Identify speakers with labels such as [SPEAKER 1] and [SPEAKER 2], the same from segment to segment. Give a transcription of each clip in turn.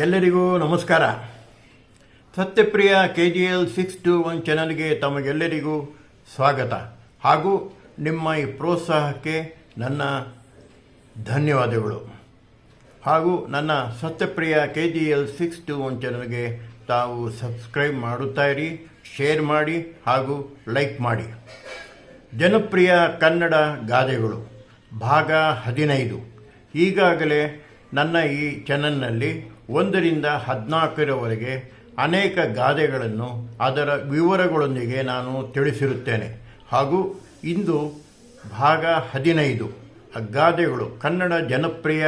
[SPEAKER 1] ಎಲ್ಲರಿಗೂ ನಮಸ್ಕಾರ. Satyapriya K G L six two one ಚಾನಲ್ಗೆ ತಮಗೆಲ್ಲರಿಗೂ ಸ್ವಾಗತ. ಹಾಗೂ ನಿಮ್ಮ ಈ ಪ್ರೋತ್ಸಾಹಕ್ಕೆ ನನ್ನ ಧನ್ಯವಾದಗಳು. ಹಾಗೂ ನನ್ನ Satyapriya K G L six two one ಚಾನಲ್ಗೆ ತಾವು ಸಬ್ಸ್ಕ್ರೈಬ್ ಮಾಡುತ್ತಾ ಇರಿ, ಶೇರ್ ಮಾಡಿ ಹಾಗೂ ಲೈಕ್ ಮಾಡಿ. ಜನಪ್ರಿಯ ಕನ್ನಡ ಗಾದೆಗಳು ಭಾಗ ಹದಿನೈದು. ಈಗಾಗಲೇ ನನ್ನ ಈ ಚಾನಲ್ನಲ್ಲಿ ಒಂದರಿಂದ ಹದಿನಾಲ್ಕರವರೆಗೆ ಅನೇಕ ಗಾದೆಗಳನ್ನು ಅದರ ವಿವರಗಳೊಂದಿಗೆ ನಾನು ತಿಳಿಸಿರುತ್ತೇನೆ. ಹಾಗೂ ಇಂದು ಭಾಗ ಹದಿನೈದು ಗಾದೆಗಳು ಕನ್ನಡ ಜನಪ್ರಿಯ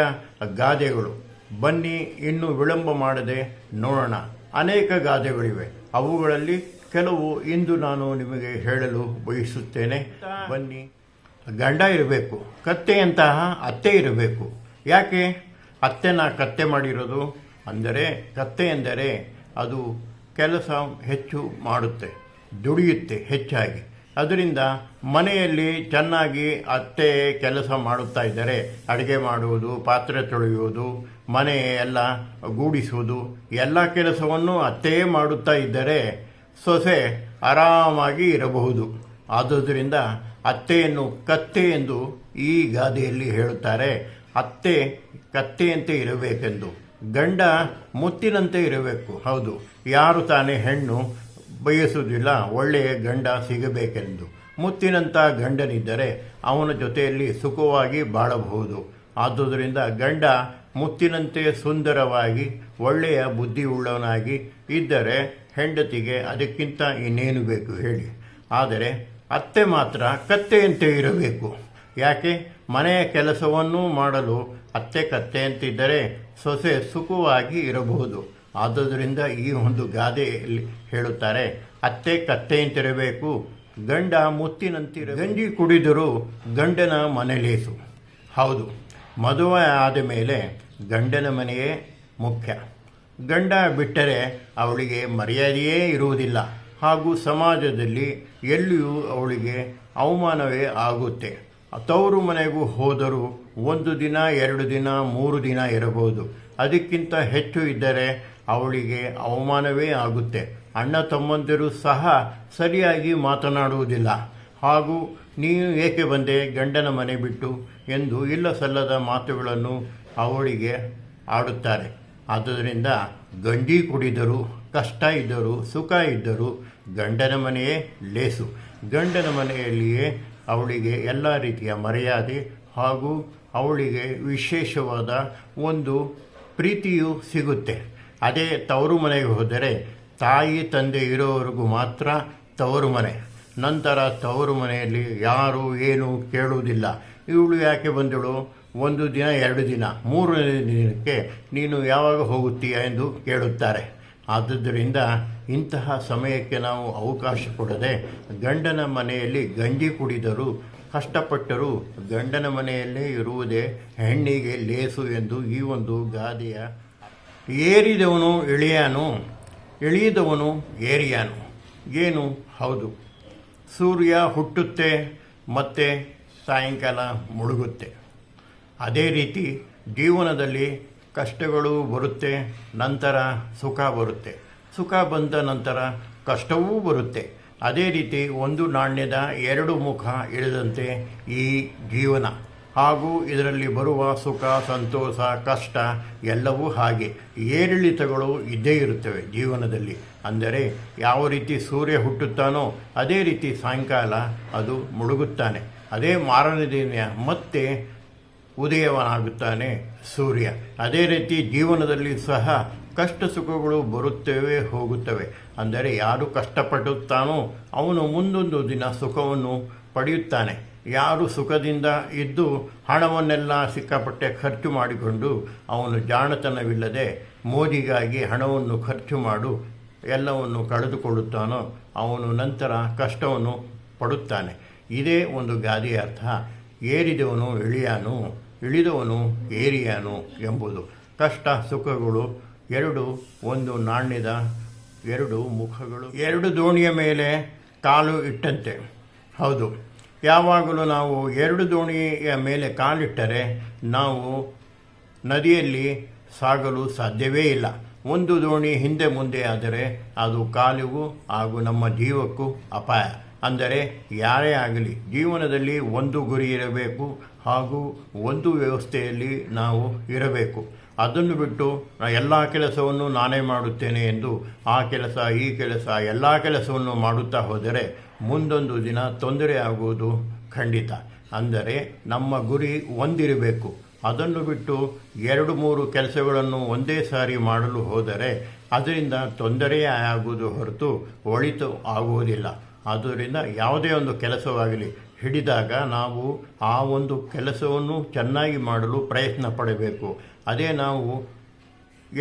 [SPEAKER 1] ಗಾದೆಗಳು ಬನ್ನಿ ಇನ್ನು ವಿಳಂಬ ಮಾಡದೆ ನೋಡೋಣ. ಅನೇಕ ಗಾದೆಗಳಿವೆ. ಅವುಗಳಲ್ಲಿ ಕೆಲವು ಇಂದು ನಾನು ನಿಮಗೆ ಹೇಳಲು ಬಯಸುತ್ತೇನೆ. ಬನ್ನಿ. ಗಂಡ ಇರಬೇಕು. ಕತ್ತೆಯಂತಹ ಅತ್ತೆ ಇರಬೇಕು. ಯಾಕೆ? ಅತ್ತೆನ ಕತ್ತೆ ಮಾಡಿರೋದು ಅಂದರೆ ಕತ್ತೆ ಎಂದರೆ ಅದು ಕೆಲಸ ಹೆಚ್ಚು ಮಾಡುತ್ತೆ, ದುಡಿಯುತ್ತೆ ಹೆಚ್ಚಾಗಿ. ಅದರಿಂದ ಮನೆಯಲ್ಲಿ ಚೆನ್ನಾಗಿ ಅತ್ತೆ ಕೆಲಸ ಮಾಡುತ್ತಾ ಇದ್ದರೆ ಅಡುಗೆ ಮಾಡುವುದು, ಪಾತ್ರೆ ತೊಳೆಯುವುದು, ಮನೆ ಎಲ್ಲ ಗೂಡಿಸುವುದು, ಎಲ್ಲ ಕೆಲಸವನ್ನು ಅತ್ತೆಯೇ ಮಾಡುತ್ತಾ ಇದ್ದರೆ ಸೊಸೆ ಆರಾಮಾಗಿ ಇರಬಹುದು. ಆದುದರಿಂದ ಅತ್ತೆಯನ್ನು ಕತ್ತೆ ಎಂದು ಈ ಗಾದೆಯಲ್ಲಿ ಹೇಳುತ್ತಾರೆ. ಅತ್ತೆ ಕತ್ತೆಯಂತೆ ಇರಬೇಕೆಂದು. ಗಂಡ ಮುತ್ತಿನಂತೆ ಇರಬೇಕು. ಹೌದು. ಯಾರು ತಾನೇ ಹೆಣ್ಣು ಬಯಸುವುದಿಲ್ಲ, ಒಳ್ಳೆಯ ಗಂಡ ಸಿಗಬೇಕೆಂದು. ಮುತ್ತಿನಂಥ ಗಂಡನಿದ್ದರೆ ಅವನ ಜೊತೆಯಲ್ಲಿ ಸುಖವಾಗಿ ಬಾಳಬಹುದು. ಆದುದರಿಂದ ಗಂಡ ಮುತ್ತಿನಂತೆ ಸುಂದರವಾಗಿ, ಒಳ್ಳೆಯ ಬುದ್ಧಿಯುಳ್ಳವನಾಗಿ ಇದ್ದರೆ ಹೆಂಡತಿಗೆ ಅದಕ್ಕಿಂತ ಇನ್ನೇನು ಬೇಕು ಹೇಳಿ. ಆದರೆ ಅತ್ತೆ ಮಾತ್ರ ಕತ್ತೆಯಂತೆ ಇರಬೇಕು. ಯಾಕೆ? ಮನೆಯ ಕೆಲಸವನ್ನು ಮಾಡಲು ಅತ್ತೆ ಕತ್ತೆಯಂತಿದ್ದರೆ ಸೊಸೆ ಸುಖವಾಗಿ ಇರಬಹುದು. ಆದುದರಿಂದ ಈ ಒಂದು ಗಾದೆಯಲ್ಲಿ ಹೇಳುತ್ತಾರೆ, ಅತ್ತೆ ಕತ್ತೆಯಂತಿರಬೇಕು, ಗಂಡ ಮುತ್ತಿನಂತಿರ ಗಂಜಿ ಕುಡಿದರೂ ಗಂಡನ ಮನೆಲೇಸು. ಹೌದು, ಮದುವೆ ಆದ ಮೇಲೆ ಗಂಡನ ಮನೆಯೇ ಮುಖ್ಯ. ಗಂಡ ಬಿಟ್ಟರೆ ಅವಳಿಗೆ ಮರ್ಯಾದೆಯೇ ಇರುವುದಿಲ್ಲ. ಹಾಗೂ ಸಮಾಜದಲ್ಲಿ ಎಲ್ಲಿಯೂ ಅವಳಿಗೆ ಅವಮಾನವೇ ಆಗುತ್ತೆ. ತವರು ಮನೆಗೂ ಹೋದರೂ ಒಂದು ದಿನ, ಎರಡು ದಿನ, ಮೂರು ದಿನ ಇರಬಹುದು. ಅದಕ್ಕಿಂತ ಹೆಚ್ಚು ಇದ್ದರೆ ಅವಳಿಗೆ ಅವಮಾನವೇ ಆಗುತ್ತೆ. ಅಣ್ಣ ತಮ್ಮಂದಿರು ಸಹ ಸರಿಯಾಗಿ ಮಾತನಾಡುವುದಿಲ್ಲ. ಹಾಗೂ ನೀನು ಏಕೆ ಬಂದೆ ಗಂಡನ ಮನೆ ಬಿಟ್ಟು ಎಂದು ಇಲ್ಲ ಸಲ್ಲದ ಮಾತುಗಳನ್ನು ಅವಳಿಗೆ ಆಡುತ್ತಾರೆ. ಆದ್ದರಿಂದ ಗಂಡಿ ಕುಡಿದರು, ಕಷ್ಟ ಇದ್ದರು, ಸುಖ ಇದ್ದರು ಗಂಡನ ಮನೆಯೇ ಲೇಸು. ಗಂಡನ ಮನೆಯಲ್ಲಿಯೇ ಅವಳಿಗೆ ಎಲ್ಲ ರೀತಿಯ ಮರ್ಯಾದೆ ಹಾಗೂ ಅವಳಿಗೆ ವಿಶೇಷವಾದ ಒಂದು ಪ್ರೀತಿಯು ಸಿಗುತ್ತೆ. ಅದೇ ತವರು ಮನೆಗೆ ಹೋದರೆ ತಾಯಿ ತಂದೆ ಇರೋವರೆಗೂ ಮಾತ್ರ ತವರು ಮನೆ. ನಂತರ ತವರು ಮನೆಯಲ್ಲಿ ಯಾರು ಏನು ಕೇಳುವುದಿಲ್ಲ. ಇವಳು ಯಾಕೆ ಬಂದಳು? ಒಂದು ದಿನ, ಎರಡು ದಿನ, ಮೂರನೇ ದಿನಕ್ಕೆ ನೀನು ಯಾವಾಗ ಹೋಗುತ್ತೀಯ ಎಂದು ಕೇಳುತ್ತಾರೆ. ಆದುದರಿಂದ ಇಂತಹ ಸಮಯಕ್ಕೆ ನಾವು ಅವಕಾಶ ಕೊಡದೆ ಗಂಡನ ಮನೆಯಲ್ಲಿ ಗಂಜಿ ಕುಡಿದರು, ಕಷ್ಟಪಟ್ಟರೂ ಗಂಡನ ಮನೆಯಲ್ಲೇ ಇರುವುದೇ ಹೆಣ್ಣಿಗೆ ಲೇಸು ಎಂದು ಈ ಒಂದು ಗಾದೆಯ ಏರಿದವನು ಇಳಿಯಾನು ಇಳಿದವನು ಏರಿಯಾನು. ಏನು? ಹೌದು. ಸೂರ್ಯ ಹುಟ್ಟುತ್ತೆ, ಮತ್ತೆ ಸಾಯಂಕಾಲ ಮುಳುಗುತ್ತೆ. ಅದೇ ರೀತಿ ಜೀವನದಲ್ಲಿ ಕಷ್ಟಗಳು ಬರುತ್ತೆ, ನಂತರ ಸುಖ ಬರುತ್ತೆ. ಸುಖ ಬಂದ ನಂತರ ಕಷ್ಟವೂ ಬರುತ್ತೆ. ಅದೇ ರೀತಿ ಒಂದು ನಾಣ್ಯದ ಎರಡು ಮುಖ ಇಳಿದಂತೆ ಈ ಜೀವನ. ಹಾಗೂ ಇದರಲ್ಲಿ ಬರುವ ಸುಖ, ಸಂತೋಷ, ಕಷ್ಟ ಎಲ್ಲವೂ ಹಾಗೆ. ಏರಿಳಿತಗಳು ಇದ್ದೇ ಇರುತ್ತವೆ ಜೀವನದಲ್ಲಿ. ಅಂದರೆ ಯಾವ ರೀತಿ ಸೂರ್ಯ ಹುಟ್ಟುತ್ತಾನೋ, ಅದೇ ರೀತಿ ಸಾಯಂಕಾಲ ಅದು ಮುಳುಗುತ್ತಾನೆ. ಅದೇ ಮಾರನೇ ದಿನ ಮತ್ತೆ ಉದಯವನಾಗುತ್ತಾನೆ ಸೂರ್ಯ. ಅದೇ ರೀತಿ ಜೀವನದಲ್ಲಿ ಸಹ ಕಷ್ಟ ಸುಖಗಳು ಬರುತ್ತವೆ, ಹೋಗುತ್ತವೆ. ಅಂದರೆ ಯಾರು ಕಷ್ಟಪಡುತ್ತಾನೋ ಅವನು ಮುಂದೊಂದು ದಿನ ಸುಖವನ್ನು ಪಡೆಯುತ್ತಾನೆ. ಯಾರು ಸುಖದಿಂದ ಇದ್ದು ಹಣವನ್ನೆಲ್ಲ ಸಿಕ್ಕಾಪಟ್ಟೆ ಖರ್ಚು ಮಾಡಿಕೊಂಡು ಅವನು ಜಾಣತನವಿಲ್ಲದೆ ಮೋದಿಗಾಗಿ ಹಣವನ್ನು ಖರ್ಚು ಮಾಡು, ಎಲ್ಲವನ್ನು ಕಳೆದುಕೊಳ್ಳುತ್ತಾನೋ ಅವನು ನಂತರ ಕಷ್ಟವನ್ನು ಪಡುತ್ತಾನೆ. ಇದೇ ಒಂದು ಗಾದೆಯ ಅರ್ಥ. ಏರಿದವನು, ಇಳಿಯಾನು. ಇಳಿದವನು ಏರಿಯಾನು ಎಂಬುದು. ಕಷ್ಟ ಸುಖಗಳು ಎರಡು, ಒಂದು ನಾಣ್ಯದ ಎರಡು ಮುಖಗಳು. ಎರಡು ದೋಣಿಯ ಮೇಲೆ ಕಾಲು ಇಟ್ಟಂತೆ. ಹೌದು, ಯಾವಾಗಲೂ ನಾವು ಎರಡು ದೋಣಿಯ ಮೇಲೆ ಕಾಲಿಟ್ಟರೆ ನಾವು ನದಿಯಲ್ಲಿ ಸಾಗಲು ಸಾಧ್ಯವೇ ಇಲ್ಲ. ಒಂದು ದೋಣಿ ಹಿಂದೆ ಮುಂದೆ ಆದರೆ ಅದು ಕಾಲಿಗೂ ಹಾಗೂ ನಮ್ಮ ಜೀವಕ್ಕೂ ಅಪಾಯ. ಅಂದರೆ ಯಾರೇ ಆಗಲಿ, ಜೀವನದಲ್ಲಿ ಒಂದು ಗುರಿ ಇರಬೇಕು ಹಾಗೂ ಒಂದು ವ್ಯವಸ್ಥೆಯಲ್ಲಿ ನಾವು ಇರಬೇಕು. ಅದನ್ನು ಬಿಟ್ಟು ಎಲ್ಲ ಕೆಲಸವನ್ನು ನಾನೇ ಮಾಡುತ್ತೇನೆ ಎಂದು ಆ ಕೆಲಸ, ಈ ಕೆಲಸ, ಎಲ್ಲ ಕೆಲಸವನ್ನು ಮಾಡುತ್ತಾ ಹೋದರೆ ಮುಂದೊಂದು ದಿನ ತೊಂದರೆ ಆಗುವುದು ಖಂಡಿತ. ಅಂದರೆ ನಮ್ಮ ಗುರಿ ಒಂದಿರಬೇಕು. ಅದನ್ನು ಬಿಟ್ಟು ಎರಡು ಮೂರು ಕೆಲಸಗಳನ್ನು ಒಂದೇ ಸಾರಿ ಮಾಡಲು ಹೋದರೆ ಅದರಿಂದ ತೊಂದರೆಯೇ ಆಗುವುದು ಹೊರತು ಒಳಿತು ಆಗುವುದಿಲ್ಲ. ಆದ್ದರಿಂದ ಯಾವುದೇ ಒಂದು ಕೆಲಸವಾಗಲಿ ಹಿಡಿದಾಗ ನಾವು ಆ ಒಂದು ಕೆಲಸವನ್ನು ಚೆನ್ನಾಗಿ ಮಾಡಲು ಪ್ರಯತ್ನ ಪಡಬೇಕು. ಅದೇ ನಾವು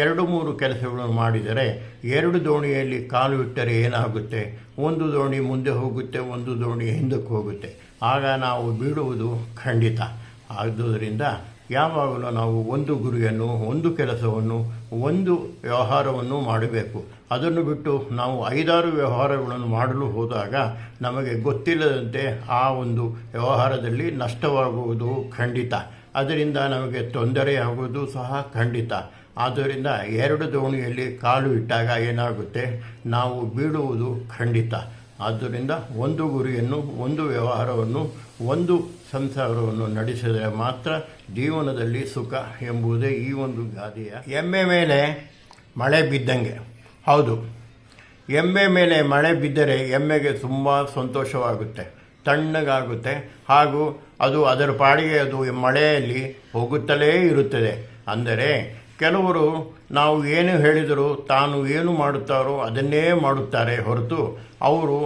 [SPEAKER 1] ಎರಡು ಮೂರು ಕೆಲಸಗಳನ್ನು ಮಾಡಿದರೆ ಎರಡು ದೋಣಿಯಲ್ಲಿ ಕಾಲು ಇಟ್ಟರೆ ಏನಾಗುತ್ತೆ? ಒಂದು ದೋಣಿ ಮುಂದೆ ಹೋಗುತ್ತೆ, ಒಂದು ದೋಣಿ ಹಿಂದಕ್ಕೆ ಹೋಗುತ್ತೆ. ಆಗ ನಾವು ಬೀಳುವುದು ಖಂಡಿತ. ಆದುದರಿಂದ ಯಾವಾಗಲೂ ನಾವು ಒಂದು ಗುರಿಯನ್ನು, ಒಂದು ಕೆಲಸವನ್ನು, ಒಂದು ವ್ಯವಹಾರವನ್ನು ಮಾಡಬೇಕು. ಅದನ್ನು ಬಿಟ್ಟು ನಾವು ಐದಾರು ವ್ಯವಹಾರಗಳನ್ನು ಮಾಡಲು ಹೋದಾಗ ನಮಗೆ ಗೊತ್ತಿಲ್ಲದಂತೆ ಆ ಒಂದು ವ್ಯವಹಾರದಲ್ಲಿ ನಷ್ಟವಾಗುವುದು ಖಂಡಿತ. ಅದರಿಂದ ನಮಗೆ ತೊಂದರೆಯಾಗುವುದು ಸಹ ಖಂಡಿತ. ಆದ್ದರಿಂದ ಎರಡು ದೋಣಿಯಲ್ಲಿ ಕಾಲು ಇಟ್ಟಾಗ ಏನಾಗುತ್ತೆ? ನಾವು ಬೀಳುವುದು ಖಂಡಿತ. ಆದ್ದರಿಂದ ಒಂದು ಗುರಿಯನ್ನು, ಒಂದು ವ್ಯವಹಾರವನ್ನು, ಒಂದು ಸಂಸಾರವನ್ನು ನಡೆಸಿದರೆ ಮಾತ್ರ ಜೀವನದಲ್ಲಿ ಸುಖ ಎಂಬುದೇ ಈ ಒಂದು ಗಾದೆಯ. ಎಮ್ಮೆ ಮೇಲೆ ಮಳೆ ಬಿದ್ದಂಗೆ. ಹೌದು. ಎಮ್ಮೆ ಮೇಲೆ ಮಳೆ ಬಿದ್ದರೆ ಎಮ್ಮೆಗೆ ತುಂಬ ಸಂತೋಷವಾಗುತ್ತೆ, ತಣ್ಣಗಾಗುತ್ತೆ, ಹಾಗೂ ಅದು ಅದರ ಪಾಡಿಗೆ ಅದು ಮಳೆಯಲ್ಲಿ ಹೋಗುತ್ತಲೇ ಇರುತ್ತದೆ. ಅಂದರೆ, ಕೆಲವರು ನಾವು ಏನು ಹೇಳಿದರೂ ತಾನು ಏನು ಮಾಡುತ್ತಾರೋ ಅದನ್ನೇ ಮಾಡುತ್ತಾರೆ ಹೊರತು ಅವರು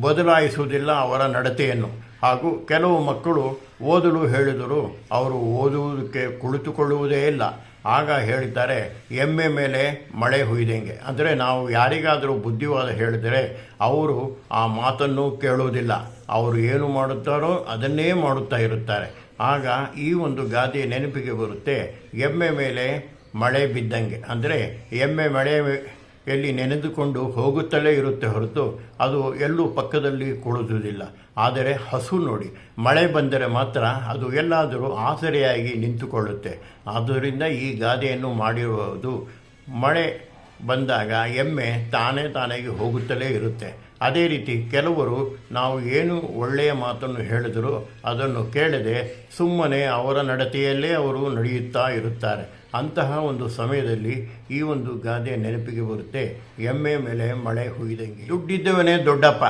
[SPEAKER 1] ಬದಲಾಯಿಸುವುದಿಲ್ಲ ಅವರ ನಡತೆಯನ್ನು. ಹಾಗೂ ಕೆಲವು ಮಕ್ಕಳು ಓದಲು ಹೇಳಿದರು ಅವರು ಓದುವುದಕ್ಕೆ ಕುಳಿತುಕೊಳ್ಳುವುದೇ ಇಲ್ಲ. ಆಗ ಹೇಳಿದ್ದಾರೆ, ಎಮ್ಮೆ ಮೇಲೆ ಮಳೆ ಹುಯ್ದಂಗೆ. ಅಂದರೆ ನಾವು ಯಾರಿಗಾದರೂ ಬುದ್ಧಿವಾದ ಹೇಳಿದರೆ ಅವರು ಆ ಮಾತನ್ನು ಕೇಳುವುದಿಲ್ಲ. ಅವರು ಏನು ಮಾಡುತ್ತಾರೋ ಅದನ್ನೇ ಮಾಡುತ್ತಾ ಇರುತ್ತಾರೆ. ಆಗ ಈ ಒಂದು ಗಾದೆ ನೆನಪಿಗೆ ಬರುತ್ತೆ, ಎಮ್ಮೆ ಮೇಲೆ ಮಳೆ ಬಿದ್ದಂಗೆ. ಅಂದರೆ ಎಮ್ಮೆ ಮಳೆ ಎಲ್ಲಿ ನೆನೆದುಕೊಂಡು ಹೋಗುತ್ತಲೇ ಇರುತ್ತೆ ಹೊರತು ಅದು ಎಲ್ಲೂ ಪಕ್ಕದಲ್ಲಿ ಕುಳಿತುವುದಿಲ್ಲ ಆದರೆ ಹಸು ನೋಡಿ, ಮಳೆ ಬಂದರೆ ಮಾತ್ರ ಅದು ಎಲ್ಲಾದರೂ ಆಸರೆಯಾಗಿ ನಿಂತುಕೊಳ್ಳುತ್ತೆ. ಆದ್ದರಿಂದ ಈ ಗಾದೆಯನ್ನು ಮಾಡಿರುವುದು, ಮಳೆ ಬಂದಾಗ ಎಮ್ಮೆ ತಾನೇ ತಾನಾಗಿ ಹೋಗುತ್ತಲೇ ಇರುತ್ತೆ. ಅದೇ ರೀತಿ ಕೆಲವರು ನಾವು ಏನು ಒಳ್ಳೆಯ ಮಾತನ್ನು ಹೇಳಿದರೂ ಅದನ್ನು ಕೇಳದೆ ಸುಮ್ಮನೆ ಅವರ ನಡತೆಯಲ್ಲೇ ಅವರು ನಡೆಯುತ್ತಾ ಇರುತ್ತಾರೆ. ಅಂತಹ ಒಂದು ಸಮಯದಲ್ಲಿ ಈ ಒಂದು ಗಾದೆ ನೆನಪಿಗೆ ಬರುತ್ತೆ. ಎಮ್ಮೆ ಮೇಲೆ ಮಳೆ ಹುಯ್ದಂಗೆ. ದುಡ್ಡಿದ್ದವನೇ ದೊಡ್ಡಪ್ಪ.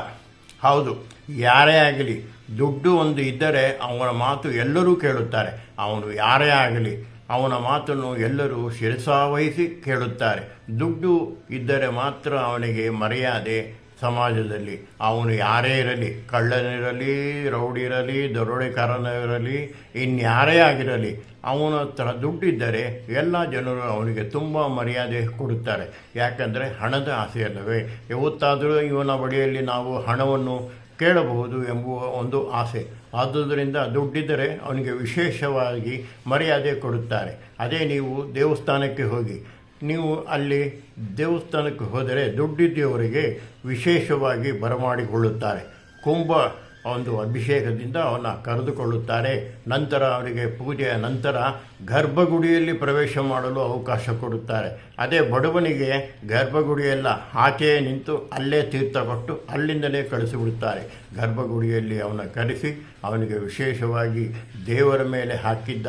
[SPEAKER 1] ಹೌದು, ಯಾರೇ ಆಗಲಿ, ದುಡ್ಡು ಒಂದು ಇದ್ದರೆ ಅವನ ಮಾತು ಎಲ್ಲರೂ ಕೇಳುತ್ತಾರೆ. ಅವನು ಯಾರೇ ಆಗಲಿ, ಅವನ ಮಾತನ್ನು ಎಲ್ಲರೂ ಶಿರಸಾವಹಿಸಿ ಕೇಳುತ್ತಾರೆ. ದುಡ್ಡು ಇದ್ದರೆ ಮಾತ್ರ ಅವನಿಗೆ ಮರ್ಯಾದೆ ಸಮಾಜದಲ್ಲಿ. ಅವನು ಯಾರೇ ಇರಲಿ, ಕಳ್ಳನಿರಲಿ, ರೌಡಿರಲಿ ದರೋಡೆಕಾರನಿರಲಿ ಇನ್ಯಾರೇ ಆಗಿರಲಿ ಅವನ ಹತ್ರ ದುಡ್ಡಿದ್ದರೆ ಎಲ್ಲ ಜನರು ಅವನಿಗೆ ತುಂಬ ಮರ್ಯಾದೆ ಕೊಡುತ್ತಾರೆ. ಯಾಕಂದರೆ ಹಣದ ಆಸೆಯಲ್ಲವೇ ಯಾವತ್ತಾದರೂ ಇವನ ಬಳಿಯಲ್ಲಿ ನಾವು ಹಣವನ್ನು ಕೇಳಬಹುದು ಎಂಬುವ ಒಂದು ಆಸೆ. ಆದುದರಿಂದ ದುಡ್ಡಿದ್ದರೆ ಅವನಿಗೆ ವಿಶೇಷವಾಗಿ ಮರ್ಯಾದೆ ಕೊಡುತ್ತಾರೆ. ಅದೇ ನೀವು ದೇವಸ್ಥಾನಕ್ಕೆ ಹೋಗಿ, ನೀವು ಅಲ್ಲಿ ದೇವಸ್ಥಾನಕ್ಕೆ ಹೋದರೆ ದುಡ್ಡಿದ್ದವರಿಗೆ ವಿಶೇಷವಾಗಿ ಬರಮಾಡಿಕೊಳ್ಳುತ್ತಾರೆ. ಕುಂಭ ಒಂದು ಅಭಿಷೇಕದಿಂದ ಅವನ ಕರೆದುಕೊಳ್ಳುತ್ತಾರೆ. ನಂತರ ಅವರಿಗೆ ಪೂಜೆಯ ನಂತರ ಗರ್ಭಗುಡಿಯಲ್ಲಿ ಪ್ರವೇಶ ಮಾಡಲು ಅವಕಾಶ ಕೊಡುತ್ತಾರೆ. ಅದೇ ಬಡವನಿಗೆ ಗರ್ಭಗುಡಿಯೆಲ್ಲ ಆಚೆಯೇ ನಿಂತು ಅಲ್ಲೇ ತೀರ್ಥ ಕೊಟ್ಟು ಅಲ್ಲಿಂದಲೇ ಕಳಿಸಿಬಿಡುತ್ತಾರೆ. ಗರ್ಭಗುಡಿಯಲ್ಲಿ ಅವನ ಕರೆಸಿ ಅವನಿಗೆ ವಿಶೇಷವಾಗಿ ದೇವರ ಮೇಲೆ ಹಾಕಿದ್ದ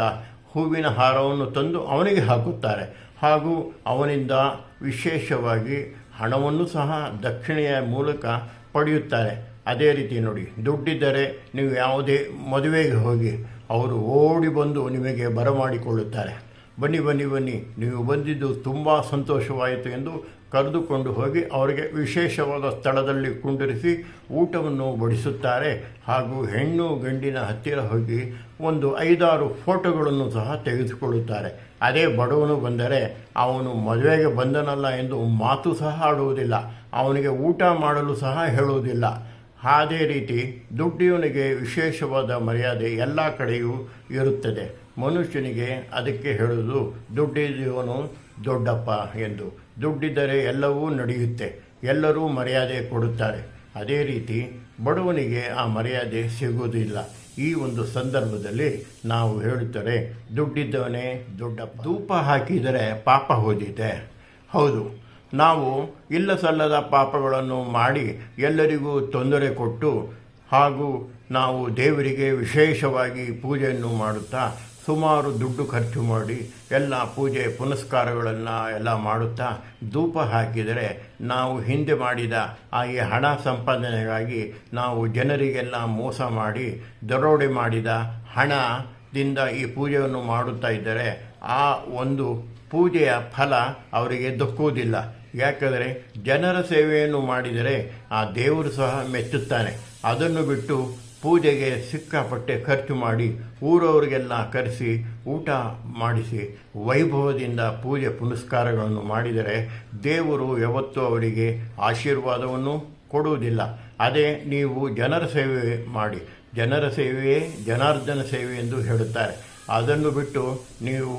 [SPEAKER 1] ಹೂವಿನ ಹಾರವನ್ನು ತಂದು ಅವನಿಗೆ ಹಾಕುತ್ತಾರೆ. ಹಾಗೂ ಅವನಿಂದ ವಿಶೇಷವಾಗಿ ಹಣವನ್ನು ಸಹ ದಕ್ಷಿಣೆಯ ಮೂಲಕ ಪಡೆಯುತ್ತಾರೆ. ಅದೇ ರೀತಿ ನೋಡಿ, ದುಡ್ಡಿದ್ದರೆ ನೀವು ಯಾವುದೇ ಮದುವೆಗೆ ಹೋಗಿ ಅವರು ಓಡಿ ಬಂದು ನಿಮಗೆ ಬರಮಾಡಿಕೊಳ್ಳುತ್ತಾರೆ. ಬನ್ನಿ ಬನ್ನಿ ಬನ್ನಿ, ನೀವು ಬಂದಿದ್ದು ತುಂಬ ಸಂತೋಷವಾಯಿತು ಎಂದು ಕರೆದುಕೊಂಡು ಹೋಗಿ ಅವರಿಗೆ ವಿಶೇಷವಾದ ಸ್ಥಳದಲ್ಲಿ ಕುಂಡಿರಿಸಿ ಊಟವನ್ನು ಬಡಿಸುತ್ತಾರೆ. ಹಾಗೂ ಹೆಣ್ಣು ಗಂಡಿನ ಹತ್ತಿರ ಹೋಗಿ ಒಂದು ಐದಾರು ಫೋಟೋಗಳನ್ನು ಸಹ ತೆಗೆದುಕೊಳ್ಳುತ್ತಾರೆ. ಅದೇ ಬಡವನು ಬಂದರೆ ಅವನು ಮದುವೆಗೆ ಬಂದನಲ್ಲ ಎಂದು ಮಾತು ಸಹ ಆಡುವುದಿಲ್ಲ. ಅವನಿಗೆ ಊಟ ಮಾಡಲು ಸಹ ಹೇಳುವುದಿಲ್ಲ. ಅದೇ ರೀತಿ ದುಡ್ಡಿಯವನಿಗೆ ವಿಶೇಷವಾದ ಮರ್ಯಾದೆ ಎಲ್ಲ ಕಡೆಯೂ ಇರುತ್ತದೆ. ಮನುಷ್ಯನಿಗೆ ಅದಕ್ಕೆ ಹೇಳುವುದು ದುಡ್ಡಿದವನು ದೊಡ್ಡಪ್ಪ ಎಂದು. ದುಡ್ಡಿದ್ದರೆ ಎಲ್ಲವೂ ನಡೆಯುತ್ತೆ ಎಲ್ಲರೂ ಮರ್ಯಾದೆ ಕೊಡುತ್ತಾರೆ. ಅದೇ ರೀತಿ ಬಡವನಿಗೆ ಆ ಮರ್ಯಾದೆ ಸಿಗುವುದಿಲ್ಲ. ಈ ಒಂದು ಸಂದರ್ಭದಲ್ಲಿ ನಾವು ಹೇಳುತ್ತಾರೆ ದುಡ್ಡಿದ್ದವನೇ ದೊಡ್ಡಪ್ಪ ಧೂಪ ಹಾಕಿದರೆ ಪಾಪ ಹೋದಿದೆ. ಹೌದು. ನಾವು ಇಲ್ಲ ಸಲ್ಲದ ಪಾಪಗಳನ್ನು ಮಾಡಿ ಎಲ್ಲರಿಗೂ ತೊಂದರೆ ಕೊಟ್ಟು ಹಾಗೂ ನಾವು ದೇವರಿಗೆ ವಿಶೇಷವಾಗಿ ಪೂಜೆಯನ್ನು ಮಾಡುತ್ತಾ ಸುಮಾರು ದುಡ್ಡು ಖರ್ಚು ಮಾಡಿ ಎಲ್ಲ ಪೂಜೆ ಪುನಸ್ಕಾರಗಳನ್ನು ಎಲ್ಲ ಮಾಡುತ್ತಾ ಧೂಪ ಹಾಕಿದರೆ ನಾವು ಹಿಂದೆ ಮಾಡಿದ ಆ ಈ ಹಣ ಸಂಪಾದನೆಗಾಗಿ ನಾವು ಜನರಿಗೆಲ್ಲ ಮೋಸ ಮಾಡಿ ದರೋಡೆ ಮಾಡಿದ ಹಣದಿಂದ ಈ ಪೂಜೆಯನ್ನು ಮಾಡುತ್ತಾ ಇದ್ದರೆ ಆ ಒಂದು ಪೂಜೆಯ ಫಲ ಅವರಿಗೆ ದಕ್ಕುವುದಿಲ್ಲ. ಯಾಕಂದರೆ ಜನರ ಸೇವೆಯನ್ನು ಮಾಡಿದರೆ ಆ ದೇವರು ಸಹ ಮೆಚ್ಚುತ್ತಾನೆ. ಅದನ್ನು ಬಿಟ್ಟು ಪೂಜೆಗೆ ಸಿಕ್ಕಾಪಟ್ಟೆ ಖರ್ಚು ಮಾಡಿ ಊರವರಿಗೆಲ್ಲ ಕರೆಸಿ, ಊಟ ಮಾಡಿಸಿ, ವೈಭವದಿಂದ ಪೂಜೆ ಪುನಸ್ಕಾರಗಳನ್ನು ಮಾಡಿದರೆ ದೇವರು ಯಾವತ್ತೂ ಅವರಿಗೆ ಆಶೀರ್ವಾದವನ್ನು ಕೊಡುವುದಿಲ್ಲ. ಅದೇ ನೀವು ಜನರ ಸೇವೆ ಮಾಡಿ, ಜನರ ಸೇವೆಯೇ ಜನಾರ್ದನ ಸೇವೆ ಎಂದು ಹೇಳುತ್ತಾರೆ. ಅದನ್ನು ಬಿಟ್ಟು ನೀವು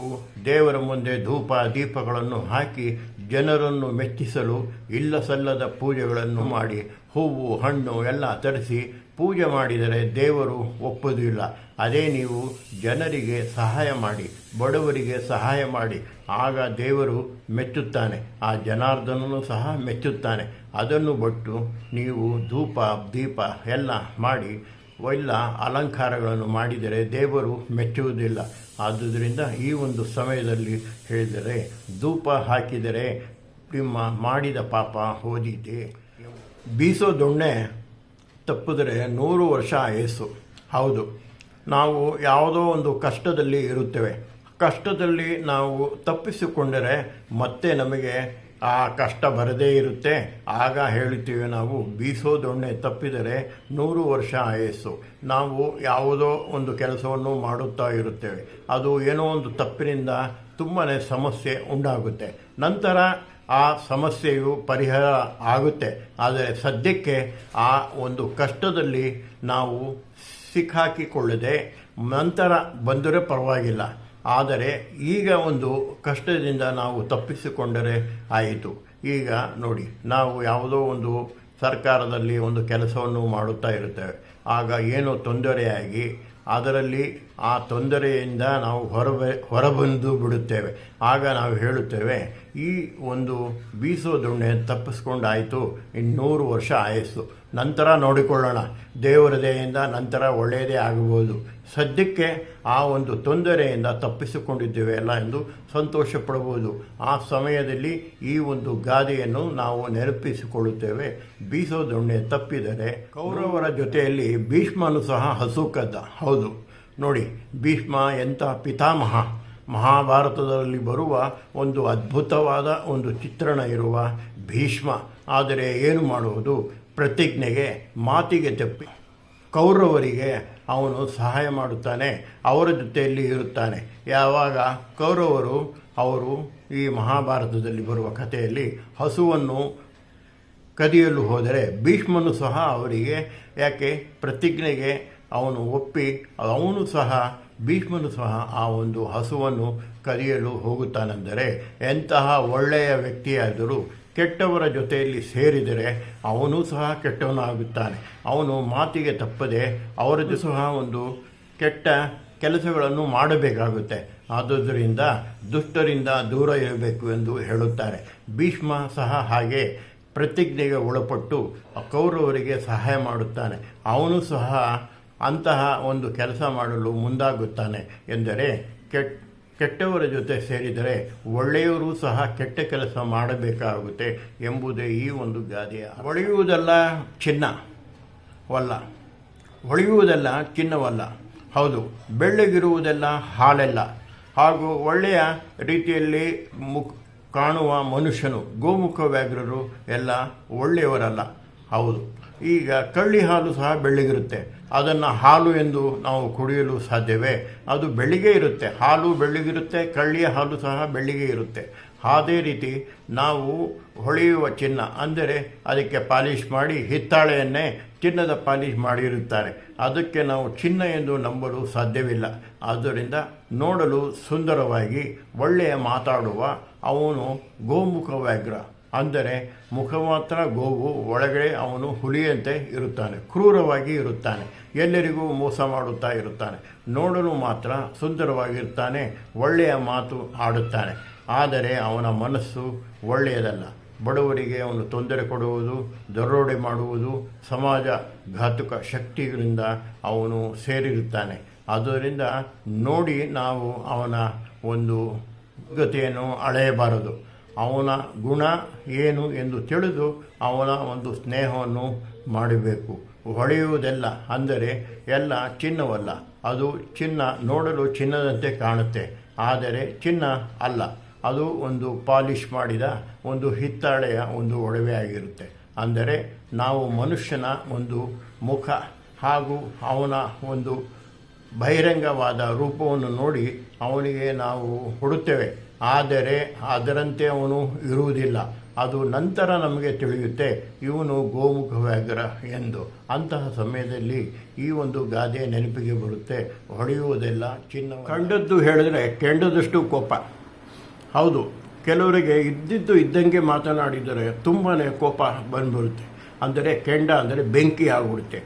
[SPEAKER 1] ದೇವರ ಮುಂದೆ ಧೂಪ, ದೀಪಗಳನ್ನು ಹಾಕಿ ಜನರನ್ನು ಮೆಚ್ಚಿಸಲು ಇಲ್ಲ ಸಲ್ಲದ ಪೂಜೆಗಳನ್ನು ಮಾಡಿ, ಹೂವು, ಹಣ್ಣು ಎಲ್ಲ ತರಿಸಿ ಪೂಜೆ ಮಾಡಿದರೆ ದೇವರು ಒಪ್ಪುವುದಿಲ್ಲ ಅದೇ ನೀವು ಜನರಿಗೆ ಸಹಾಯ ಮಾಡಿ, ಬಡವರಿಗೆ ಸಹಾಯ ಮಾಡಿ, ಆಗ ದೇವರು ಮೆಚ್ಚುತ್ತಾನೆ. ಆ ಜನಾರ್ದನನು ಸಹ ಮೆಚ್ಚುತ್ತಾನೆ. ಅದನ್ನು ಬಿಟ್ಟು ನೀವು ಧೂಪ, ದೀಪ ಎಲ್ಲ ಮಾಡಿ ಎಲ್ಲ ಅಲಂಕಾರಗಳನ್ನು ಮಾಡಿದರೆ ದೇವರು ಮೆಚ್ಚುವುದಿಲ್ಲ. ಆದುದರಿಂದ ಈ ಒಂದು ಸಮಯದಲ್ಲಿ ಹೇಳಿದರೆ, ಧೂಪ ಹಾಕಿದರೆ ನಿಮ್ಮ ಮಾಡಿದ ಪಾಪ ಓದಿದೆ ಬೀಸೋ ದೊಣ್ಣೆ ತಪ್ಪಿದರೆ ನೂರು ವರ್ಷ ಆಯಸ್ಸು ಹೌದು, ನಾವು ಯಾವುದೋ ಒಂದು ಕಷ್ಟದಲ್ಲಿ ಇರುತ್ತೇವೆ. ಕಷ್ಟದಲ್ಲಿ ನಾವು ತಪ್ಪಿಸಿಕೊಂಡರೆ ಮತ್ತೆ ನಮಗೆ ಆ ಕಷ್ಟ ಬರದೇ ಇರುತ್ತೆ. ಆಗ ಹೇಳ್ತೀವಿ ನಾವು ಬೀಸೋ ದೊಣ್ಣೆ ತಪ್ಪಿದರೆ ನೂರು ವರ್ಷ ಆಯಸ್ಸು. ನಾವು ಯಾವುದೋ ಒಂದು ಕೆಲಸವನ್ನು ಮಾಡುತ್ತಾ ಇರುತ್ತೇವೆ. ಅದು ಏನೋ ಒಂದು ತಪ್ಪಿನಿಂದ ತುಂಬಾ ಸಮಸ್ಯೆ ಉಂಟಾಗುತ್ತೆ ನಂತರ ಆ ಸಮಸ್ಯೆಯು ಪರಿಹಾರ ಆಗುತ್ತೆ. ಆದರೆ ಸದ್ಯಕ್ಕೆ ಆ ಒಂದು ಕಷ್ಟದಲ್ಲಿ ನಾವು ಸಿಕ್ಕಾಕಿಕೊಳ್ಳದೆ, ನಂತರ ಬಂದರೆ ಪರವಾಗಿಲ್ಲ. ಆದರೆ ಈಗ ಒಂದು ಕಷ್ಟದಿಂದ ನಾವು ತಪ್ಪಿಸಿಕೊಂಡರೆ ಆಯಿತು. ಈಗ ನೋಡಿ, ನಾವು ಯಾವುದೋ ಒಂದು ಸರ್ಕಾರದಲ್ಲಿ ಒಂದು ಕೆಲಸವನ್ನು ಮಾಡುತ್ತಾ ಇರುತ್ತೇವೆ. ಆಗ ಏನೋ ತೊಂದರೆಯಾಗಿ ಅದರಲ್ಲಿ ಆ ತೊಂದರೆಯಿಂದ ನಾವು ಹೊರಬ, ಹೊರಬಂದು ಬಿಡುತ್ತೇವೆ. ಆಗ ನಾವು ಹೇಳುತ್ತೇವೆ, ಈ ಒಂದು ಬೀಸೋ ದೊಣ್ಣೆ ತಪ್ಪಿಸ್ಕೊಂಡಾಯಿತು, ಇನ್ನೂರು ವರ್ಷ ಆಯಸ್ಸು. ನಂತರ ನೋಡಿಕೊಳ್ಳೋಣ. ದೇವರ ದಯೆಯಿಂದ ನಂತರ ಒಳ್ಳೆಯದೇ ಆಗಬಹುದು. ಸದ್ಯಕ್ಕೆ ಆ ಒಂದು ತೊಂದರೆಯಿಂದ ತಪ್ಪಿಸಿಕೊಂಡಿದ್ದೇವೆ ಅಲ್ಲ ಎಂದು ಸಂತೋಷ ಪಡಬಹುದು ಆ ಸಮಯದಲ್ಲಿ ಈ ಒಂದು ಗಾದೆಯನ್ನು ನಾವು ನೆನಪಿಸಿಕೊಳ್ಳುತ್ತೇವೆ. ಬೀಸೋ ದೊಣ್ಣೆ ತಪ್ಪಿದರೆ ಕೌರವರ ಜೊತೆಯಲ್ಲಿ ಭೀಷ್ಮನು ಸಹ ಹಸು ಕದ್ದ ಹೌದು. ನೋಡಿ, ಭೀಷ್ಮ ಎಂಥ ಪಿತಾಮಹ. ಮಹಾಭಾರತದಲ್ಲಿ ಬರುವ ಒಂದು ಅದ್ಭುತವಾದ ಒಂದು ಚಿತ್ರಣ ಇರುವ ಭೀಷ್ಮ. ಆದರೆ ಏನು ಮಾಡುವುದು? ಪ್ರತಿಜ್ಞೆಗೆ ಮಾತಿಗೆ ತಪ್ಪಿ ಕೌರವರಿಗೆ ಅವನು ಸಹಾಯ ಮಾಡುತ್ತಾನೆ, ಅವರ ಜೊತೆಯಲ್ಲಿ ಇರುತ್ತಾನೆ. ಯಾವಾಗ? ಕೌರವರು ಅವರು ಈ ಮಹಾಭಾರತದಲ್ಲಿ ಬರುವ ಕಥೆಯಲ್ಲಿ ಹಸುವನ್ನು ಕದಿಯಲು ಹೋದರೆ ಭೀಷ್ಮನು ಸಹ ಅವರಿಗೆ ಯಾಕೆ? ಪ್ರತಿಜ್ಞೆಗೆ ಅವನು ಒಪ್ಪಿ ಅವನು ಸಹ, ಭೀಷ್ಮನು ಸಹ ಆ ಒಂದು ಹಸುವನ್ನು ಕದಿಯಲು ಹೋಗುತ್ತಾನೆಂದರೆ ಎಂತಹ ಒಳ್ಳೆಯ ವ್ಯಕ್ತಿಯಾದರೂ ಕೆಟ್ಟವರ ಜೊತೆಯಲ್ಲಿ ಸೇರಿದರೆ ಅವನು ಸಹ ಕೆಟ್ಟವನಾಗುತ್ತಾನೆ. ಅವನು ಮಾತಿಗೆ ತಪ್ಪದೆ ಅವರದ್ದು ಸಹ ಒಂದು ಕೆಟ್ಟ ಕೆಲಸಗಳನ್ನು ಮಾಡಬೇಕಾಗುತ್ತೆ. ಆದುದರಿಂದ ದುಷ್ಟರಿಂದ ದೂರ ಇರಬೇಕು ಎಂದು ಹೇಳುತ್ತಾರೆ. ಭೀಷ್ಮ ಸಹ ಹಾಗೆ ಪ್ರತಿಜ್ಞೆಗೆ ಒಳಪಟ್ಟು ಕೌರವರಿಗೆ ಸಹಾಯ ಮಾಡುತ್ತಾನೆ. ಅವನು ಸಹ ಅಂತಹ ಒಂದು ಕೆಲಸ ಮಾಡಲು ಮುಂದಾಗುತ್ತಾನೆ ಎಂದರೆ ಕೆಟ್ಟ ಕೆಟ್ಟವರ ಜೊತೆ ಸೇರಿದರೆ ಒಳ್ಳೆಯವರು ಸಹ ಕೆಟ್ಟ ಕೆಲಸ ಮಾಡಬೇಕಾಗುತ್ತೆ ಎಂಬುದೇ ಈ ಒಂದು ಗಾದೆಯ ಒಳೆಯುವುದಲ್ಲ ಚಿನ್ನ. ವಲ್ಲ. ಹೊಳೆಯುವುದೆಲ್ಲ ಚಿನ್ನವಲ್ಲ. ಹೌದು, ಬೆಳ್ಳಗಿರುವುದೆಲ್ಲ ಹಾಲೆಲ್ಲ. ಹಾಗೂ ಒಳ್ಳೆಯ ರೀತಿಯಲ್ಲಿ ಮುಖ ಕಾಣುವ ಮನುಷ್ಯನು ಗೋಮುಖ ವ್ಯಾಘ್ರರು ಎಲ್ಲ ಒಳ್ಳೆಯವರಲ್ಲ. ಹೌದು. ಈಗ ಕಳ್ಳಿ ಹಾಲು ಸಹ ಬೆಳ್ಳಗಿರುತ್ತೆ. ಅದನ್ನು ಹಾಲು ಎಂದು ನಾವು ಕುಡಿಯಲು ಸಾಧ್ಯವೇ? ಅದು ಬೆಳ್ಳಿಗೆ ಇರುತ್ತೆ. ಹಾಲು ಬೆಳ್ಳಗಿರುತ್ತೆ, ಕಳ್ಳಿಯ ಹಾಲು ಸಹ ಬೆಳ್ಳಿಗೆ ಇರುತ್ತೆ. ಅದೇ ರೀತಿ ನಾವು ಹೊಳೆಯುವ ಚಿನ್ನ, ಅಂದರೆ ಅದಕ್ಕೆ ಪಾಲಿಷ್ ಮಾಡಿ ಹಿತ್ತಾಳೆಯನ್ನೇ ಚಿನ್ನದ ಪಾಲಿಷ್ ಮಾಡಿರುತ್ತಾರೆ. ಅದಕ್ಕೆ ನಾವು ಚಿನ್ನ ಎಂದು ನಂಬಲು ಸಾಧ್ಯವಿಲ್ಲ. ಆದ್ದರಿಂದ ನೋಡಲು ಸುಂದರವಾಗಿ ಒಳ್ಳೆಯ ಮಾತಾಡುವ ಅವನು ಗೋಮುಖ ವ್ಯಾಘ್ರ. ಅಂದರೆ ಮುಖ ಮಾತ್ರ ಗೋವು ಒಳಗಡೆ ಅವನು ಹುಲಿಯಂತೆ ಇರುತ್ತಾನೆ, ಕ್ರೂರವಾಗಿ ಇರುತ್ತಾನೆ, ಎಲ್ಲರಿಗೂ ಮೋಸ ಮಾಡುತ್ತಾ ಇರುತ್ತಾನೆ. ನೋಡಲು ಮಾತ್ರ ಸುಂದರವಾಗಿರ್ತಾನೆ, ಒಳ್ಳೆಯ ಮಾತು ಆಡುತ್ತಾನೆ ಆದರೆ ಅವನ ಮನಸ್ಸು ಒಳ್ಳೆಯದಲ್ಲ. ಬಡವರಿಗೆ ಅವನು ತೊಂದರೆ ಕೊಡುವುದು, ದರೋಡೆ ಮಾಡುವುದು, ಸಮಾಜ ಘಾತುಕ ಶಕ್ತಿಗಳಿಂದ ಅವನು ಸೇರಿರುತ್ತಾನೆ. ಆದ್ದರಿಂದ ನೋಡಿ ನಾವು ಅವನ ಒಂದು ಗತಿಯನ್ನು ಅಳೆಯಬಾರದು. ಅವನ ಗುಣ ಏನು ಎಂದು ತಿಳಿದು ಅವನ ಒಂದು ಸ್ನೇಹವನ್ನು ಮಾಡಬೇಕು. ಹೊಳೆಯುವುದೆಲ್ಲ ಅಂದರೆ ಎಲ್ಲ ಚಿನ್ನವಲ್ಲ. ಅದು ಚಿನ್ನ ನೋಡಲು ಚಿನ್ನದಂತೆ ಕಾಣುತ್ತೆ. ಆದರೆ ಚಿನ್ನ ಅಲ್ಲ. ಅದು ಒಂದು ಪಾಲಿಷ್ ಮಾಡಿದ ಒಂದು ಹಿತ್ತಾಳೆಯ ಒಂದು ಒಡವೆ ಆಗಿರುತ್ತೆ. ಅಂದರೆ ನಾವು ಮನುಷ್ಯನ ಒಂದು ಮುಖ ಹಾಗೂ ಅವನ ಒಂದು ಬಹಿರಂಗವಾದ ರೂಪವನ್ನು ನೋಡಿ ಅವನಿಗೆ ನಾವು ಕೊಡುತ್ತೇವೆ ಆದರೆ ಅದರಂತೆ ಅವನು ಇರುವುದಿಲ್ಲ. ಅದು ನಂತರ ನಮಗೆ ತಿಳಿಯುತ್ತೆ, ಇವನು ಗೋಮುಖ ವ್ಯಾಘ್ರ ಎಂದು. ಅಂತಹ ಸಮಯದಲ್ಲಿ ಈ ಒಂದು ಗಾದೆ ನೆನಪಿಗೆ ಬರುತ್ತೆ. ಹೊಡೆಯುವುದೆಲ್ಲ ಚಿನ್ನ ಕಂಡದ್ದು ಹೇಳಿದ್ರೆ ಕೆಂಡದಷ್ಟು ಕೋಪ. ಹೌದು, ಕೆಲವರಿಗೆ ಇದ್ದಿದ್ದು ಇದ್ದಂಗೆ ಮಾತನಾಡಿದರೆ ತುಂಬಾ ಕೋಪ ಬಂದ್ಬಿಡುತ್ತೆ. ಅಂದರೆ ಕೆಂಡ ಅಂದರೆ ಬೆಂಕಿ ಆಗಿಬಿಡುತ್ತೆ.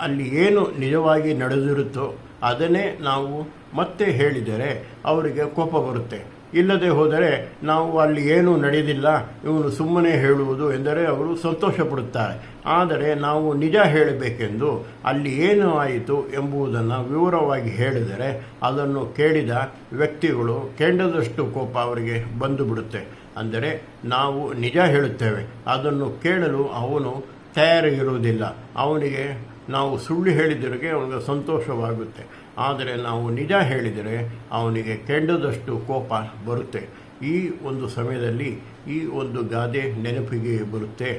[SPEAKER 1] ಅಲ್ಲಿ ಏನು ನಿಜವಾಗಿ ನಡೆದಿರುತ್ತೋ ಅದನ್ನೇ ನಾವು ಮತ್ತೆ ಹೇಳಿದರೆ ಅವರಿಗೆ ಕೋಪ ಬರುತ್ತೆ. ಇಲ್ಲದೆ ಹೋದರೆ ನಾವು ಅಲ್ಲಿ ಏನು ನಡೆದಿಲ್ಲ. ಇವನು ಸುಮ್ಮನೆ ಹೇಳುವುದು ಎಂದರೆ ಅವರು ಸಂತೋಷ ಪಡುತ್ತಾರೆ ಆದರೆ ನಾವು ನಿಜ ಹೇಳಬೇಕೆಂದು ಅಲ್ಲಿ ಏನು ಆಯಿತು ಎಂಬುದನ್ನು ವಿವರವಾಗಿ ಹೇಳಿದರೆ ಅದನ್ನು ಕೇಳಿದ ವ್ಯಕ್ತಿಗಳು ಕೆಂಡದಷ್ಟು ಕೋಪ ಅವರಿಗೆ ಬಂದು ಬಿಡುತ್ತೆ ಅಂದರೆ ನಾವು ನಿಜ ಹೇಳುತ್ತೇವೆ. ಅದನ್ನು ಕೇಳಲು ಅವನು ತಯಾರಿರುವುದಿಲ್ಲ. ಅವನಿಗೆ ನಾವು ಸುಳ್ಳು ಹೇಳಿದರಿಗೆ ಅವನಿಗೆ ಸಂತೋಷವಾಗುತ್ತೆ. ಆದರೆ ನಾವು ನಿಜ ಹೇಳಿದರೆ ಅವನಿಗೆ ಕೆಂಡದಷ್ಟು ಕೋಪ ಬರುತ್ತೆ. ಈ ಒಂದು ಸಮಯದಲ್ಲಿ ಈ ಒಂದು ಗಾದೆ ನೆನಪಿಗೆ ಬರುತ್ತೆ.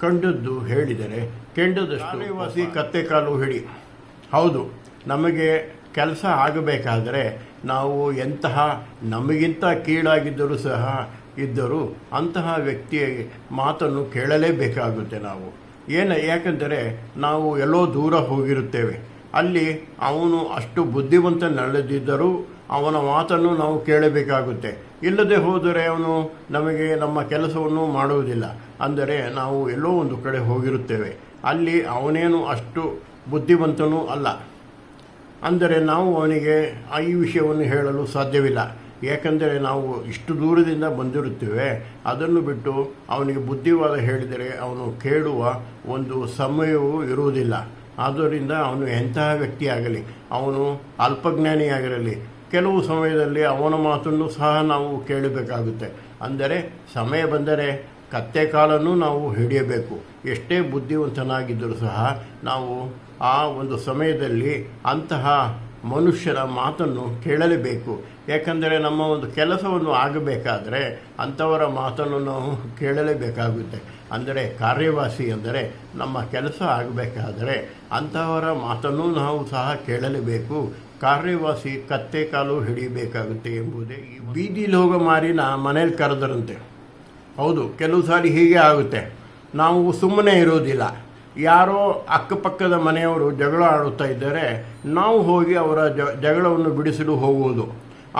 [SPEAKER 1] ಕಂಡದ್ದು ಹೇಳಿದರೆ ಕೆಂಡದಷ್ಟು ವಾಸಿ ಕತ್ತೆ ಕಾಲು ಹಿಡಿ. ಹೌದು ನಮಗೆ ಕೆಲಸ ಆಗಬೇಕಾದರೆ ನಾವು ಎಂತಹ ನಮಗಿಂತ ಕೀಳಾಗಿದ್ದರೂ ಸಹ ಇದ್ದರೂ ಅಂತಹ ವ್ಯಕ್ತಿಯ ಮಾತನ್ನು ಕೇಳಲೇಬೇಕಾಗುತ್ತೆ ನಾವು. ಏನು ಯಾಕೆಂದರೆ ನಾವು ಎಲ್ಲೋ ದೂರ ಹೋಗಿರುತ್ತೇವೆ. ಅಲ್ಲಿ ಅವನು ಅಷ್ಟು ಬುದ್ಧಿವಂತನಲ್ಲದಿದ್ದರೂ ಅವನ ಮಾತನ್ನು ನಾವು ಕೇಳಬೇಕಾಗುತ್ತೆ. ಇಲ್ಲದೆ ಹೋದರೆ ಅವನು ನಮಗೆ ನಮ್ಮ ಕೆಲಸವನ್ನು ಮಾಡುವುದಿಲ್ಲ. ಅಂದರೆ ನಾವು ಎಲ್ಲೋ ಒಂದು ಕಡೆ ಹೋಗಿರುತ್ತೇವೆ. ಅಲ್ಲಿ ಅವನೇನು ಅಷ್ಟು ಬುದ್ಧಿವಂತನೂ ಅಲ್ಲ. ಅಂದರೆ ನಾವು ಅವನಿಗೆ ಈ ವಿಷಯವನ್ನು ಹೇಳಲು ಸಾಧ್ಯವಿಲ್ಲ. ಏಕೆಂದರೆ ನಾವು ಇಷ್ಟು ದೂರದಿಂದ ಬಂದಿರುತ್ತೇವೆ. ಅದನ್ನು ಬಿಟ್ಟು ಅವನಿಗೆ ಬುದ್ಧಿವಾದ ಹೇಳಿದರೆ ಅವನು ಕೇಳುವ ಒಂದು ಸಮಯವೂ ಇರುವುದಿಲ್ಲ. ಆದ್ದರಿಂದ ಅವನು ಎಂತಹ ವ್ಯಕ್ತಿಯಾಗಲಿ, ಅವನು ಅಲ್ಪಜ್ಞಾನಿಯಾಗಿರಲಿ, ಕೆಲವು ಸಮಯದಲ್ಲಿ ಅವನ ಮಾತನ್ನು ಸಹ ನಾವು ಕೇಳಬೇಕಾಗುತ್ತೆ. ಅಂದರೆ ಸಮಯ ಬಂದರೆ ಕತ್ತೆ ಕಾಲನ್ನು ನಾವು ಹಿಡಿಯಬೇಕು. ಎಷ್ಟೇ ಬುದ್ಧಿವಂತನಾಗಿದ್ದರೂ ಸಹ ನಾವು ಆ ಒಂದು ಸಮಯದಲ್ಲಿ ಅಂತಹ ಮನುಷ್ಯರ ಮಾತನ್ನು ಕೇಳಲೇಬೇಕು. ಯಾಕಂದರೆ ನಮ್ಮ ಒಂದು ಕೆಲಸವನ್ನು ಆಗಬೇಕಾದರೆ ಅಂಥವರ ಮಾತನ್ನು ನಾವು ಕೇಳಲೇಬೇಕಾಗುತ್ತೆ. ಅಂದರೆ ಕಾರ್ಯವಾಸಿ ಎಂದರೆ ನಮ್ಮ ಕೆಲಸ ಆಗಬೇಕಾದರೆ ಅಂಥವರ ಮಾತನ್ನು ನಾವು ಸಹ ಕೇಳಲೇಬೇಕು. ಕಾರ್ಯವಾಸಿ ಕತ್ತೆ ಕಾಲು ಹಿಡಿಯಬೇಕಾಗುತ್ತೆ ಎಂಬುದೇ ಈ ಬೀದಿ ಲೋಗ ಮಾರಿನ ಮನೇಲಿ ಕರೆದರಂತೆ. ಹೌದು, ಕೆಲವು ಸಾರಿ ಹೀಗೆ ಆಗುತ್ತೆ. ನಾವು ಸುಮ್ಮನೆ ಇರೋದಿಲ್ಲ. ಯಾರೋ ಅಕ್ಕಪಕ್ಕದ ಮನೆಯವರು ಜಗಳ ಆಡುತ್ತಾ ಇದ್ದರೆ ನಾವು ಹೋಗಿ ಅವರ ಜಗಳವನ್ನು ಬಿಡಿಸಲು ಹೋಗುವುದು.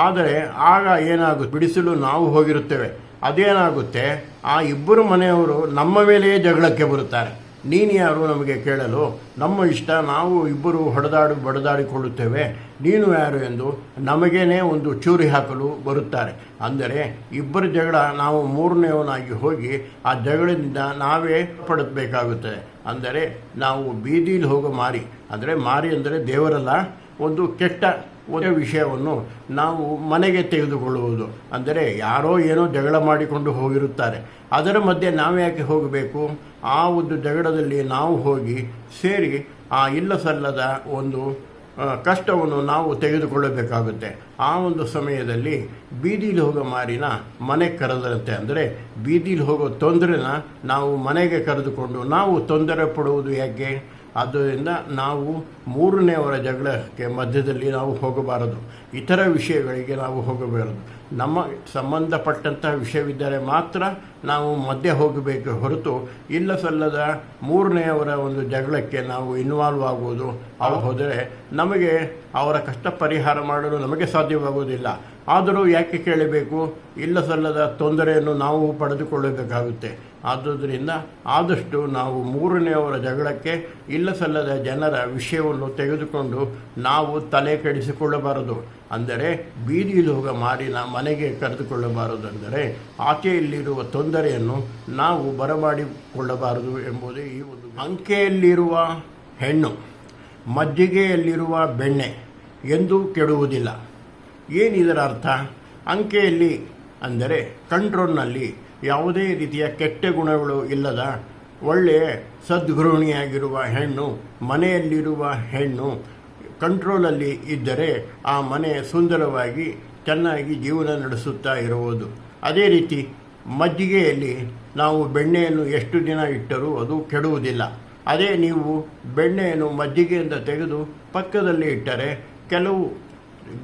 [SPEAKER 1] ಆದರೆ ಆಗ ಏನಾಗುತ್ತೆ ಬಿಡಿಸಲು ನಾವು ಹೋಗಿರುತ್ತೇವೆ. ಅದೇನಾಗುತ್ತೆ? ಆ ಇಬ್ಬರು ಮನೆಯವರು ನಮ್ಮ ಮೇಲೆಯೇ ಜಗಳಕ್ಕೆ ಬರುತ್ತಾರೆ. ನೀನು ಯಾರು ನಮಗೆ ಕೇಳಲು? ನಮ್ಮ ಇಷ್ಟ ನಾವು ಇಬ್ಬರು ಹೊಡೆದಾಡಿ, ಬಡದಾಡಿಕೊಳ್ಳುತ್ತೇವೆ. ನೀನು ಯಾರು ಎಂದು ನಮಗೇನೆ ಒಂದು ಚೂರಿ ಹಾಕಲು ಬರುತ್ತಾರೆ. ಅಂದರೆ ಇಬ್ಬರ ಜಗಳ ನಾವು ಮೂರನೆಯವನಾಗಿ ಹೋಗಿ ಆ ಜಗಳದಿಂದ ನಾವೇ ಪಡಬೇಕಾಗುತ್ತದೆ ಅಂದರೆ ನಾವು ಬೀದಿಲಿ ಹೋಗೋ ಮಾರಿ. ಅಂದರೆ ಮಾರಿ ಅಂದರೆ ದೇವರಲ್ಲ, ಒಂದು ಕೆಟ್ಟ ಒಂದು ವಿಷಯವನ್ನು ನಾವು ಮನೆಗೆ ತೆಗೆದುಕೊಳ್ಳುವುದು. ಅಂದರೆ ಯಾರೋ ಏನೋ ಜಗಳ ಮಾಡಿಕೊಂಡು ಹೋಗಿರುತ್ತಾರೆ. ಅದರ ಮಧ್ಯೆ ನಾವು ಯಾಕೆ ಹೋಗಬೇಕು? ಆ ಒಂದು ಜಗಳದಲ್ಲಿ ನಾವು ಹೋಗಿ ಸೇರಿ ಆ ಇಲ್ಲ ಸಲ್ಲದ ಒಂದು ಕಷ್ಟವನ್ನು ನಾವು ತೆಗೆದುಕೊಳ್ಳಬೇಕಾಗುತ್ತೆ. ಆ ಒಂದು ಸಮಯದಲ್ಲಿ ಬೀದಿಲಿ ಹೋಗೋ ಮಾರಿನ ಮನೆಗೆ ಕರೆದರಂತೆ ಅಂದರೆ ಬೀದಿಲಿ ಹೋಗೋ ತೊಂದರೆನ ನಾವು ಮನೆಗೆ ಕರೆದುಕೊಂಡು ನಾವು ತೊಂದರೆ ಪಡುವುದು ಯಾಕೆ? ಆದ್ದರಿಂದ ನಾವು ಮೂರನೆಯವರ ಜಗಳಕ್ಕೆ ಮಧ್ಯದಲ್ಲಿ ನಾವು ಹೋಗಬಾರದು. ಇತರ ವಿಷಯಗಳಿಗೆ ನಾವು ಹೋಗಬಾರದು. ನಮ್ಮ ಸಂಬಂಧಪಟ್ಟಂತಹ ವಿಷಯವಿದ್ದರೆ ಮಾತ್ರ ನಾವು ಮಧ್ಯೆ ಹೋಗಬೇಕು ಹೊರತು ಇಲ್ಲ ಸಲ್ಲದ ಮೂರನೆಯವರ ಒಂದು ಜಗಳಕ್ಕೆ ನಾವು ಇನ್ವಾಲ್ವ್ ಆಗುವುದು. ಅವು ಹೋದರೆ ನಮಗೆ ಅವರ ಕಷ್ಟ ಪರಿಹಾರ ಮಾಡಲು ನಮಗೆ ಸಾಧ್ಯವಾಗುವುದಿಲ್ಲ. ಆದರೂ ಯಾಕೆ ಕೇಳಬೇಕು? ಇಲ್ಲ ಸಲ್ಲದ ತೊಂದರೆಯನ್ನು ನಾವು ಪಡೆದುಕೊಳ್ಳಬೇಕಾಗುತ್ತೆ. ಆದುದರಿಂದ ಆದಷ್ಟು ನಾವು ಮೂರನೆಯವರ ಜಗಳಕ್ಕೆ ಇಲ್ಲಸಲ್ಲದ ಜನರ ವಿಷಯವನ್ನು ತೆಗೆದುಕೊಂಡು ನಾವು ತಲೆ ಕೆಡಿಸಿಕೊಳ್ಳಬಾರದು. ಅಂದರೆ ಬೀದಿಯಲ್ಲಿ ಹೋಗ ಮಾರಿನ ಮನೆಗೆ ಕರೆದುಕೊಳ್ಳಬಾರದು ಅಂದರೆ ಆಚೆಯಲ್ಲಿರುವ ತೊಂದರೆಯನ್ನು ನಾವು ಬರಮಾಡಿಕೊಳ್ಳಬಾರದು ಎಂಬುದೇ ಈ ಒಂದು ಅಂಕೆಯಲ್ಲಿರುವ ಹೆಣ್ಣು, ಮಜ್ಜಿಗೆಯಲ್ಲಿರುವ ಬೆಣ್ಣೆ ಎಂದೂ ಕೆಡುವುದಿಲ್ಲ. ಏನಿದರ ಅರ್ಥ? ಅಂಕೆಯಲ್ಲಿ ಅಂದರೆ ಕಂಟ್ರೋಲ್ನಲ್ಲಿ ಯಾವುದೇ ರೀತಿಯ ಕೆಟ್ಟ ಗುಣಗಳು ಇಲ್ಲದ ಒಳ್ಳೆಯ ಸದ್ಗೃಹಿಣಿಯಾಗಿರುವ ಹೆಣ್ಣು, ಮನೆಯಲ್ಲಿರುವ ಹೆಣ್ಣು ಕಂಟ್ರೋಲಲ್ಲಿ ಇದ್ದರೆ ಆ ಮನೆ ಸುಂದರವಾಗಿ ಚೆನ್ನಾಗಿ ಜೀವನ ನಡೆಸುತ್ತಾ ಇರುವುದು. ಅದೇ ರೀತಿ ಮಜ್ಜಿಗೆಯಲ್ಲಿ ನಾವು ಬೆಣ್ಣೆಯನ್ನು ಎಷ್ಟು ದಿನ ಇಟ್ಟರೂ ಅದು ಕೆಡುವುದಿಲ್ಲ. ಅದೇ ನೀವು ಬೆಣ್ಣೆಯನ್ನು ಮಜ್ಜಿಗೆಯಿಂದ ತೆಗೆದು ಪಕ್ಕದಲ್ಲಿ ಇಟ್ಟರೆ ಕೆಲವು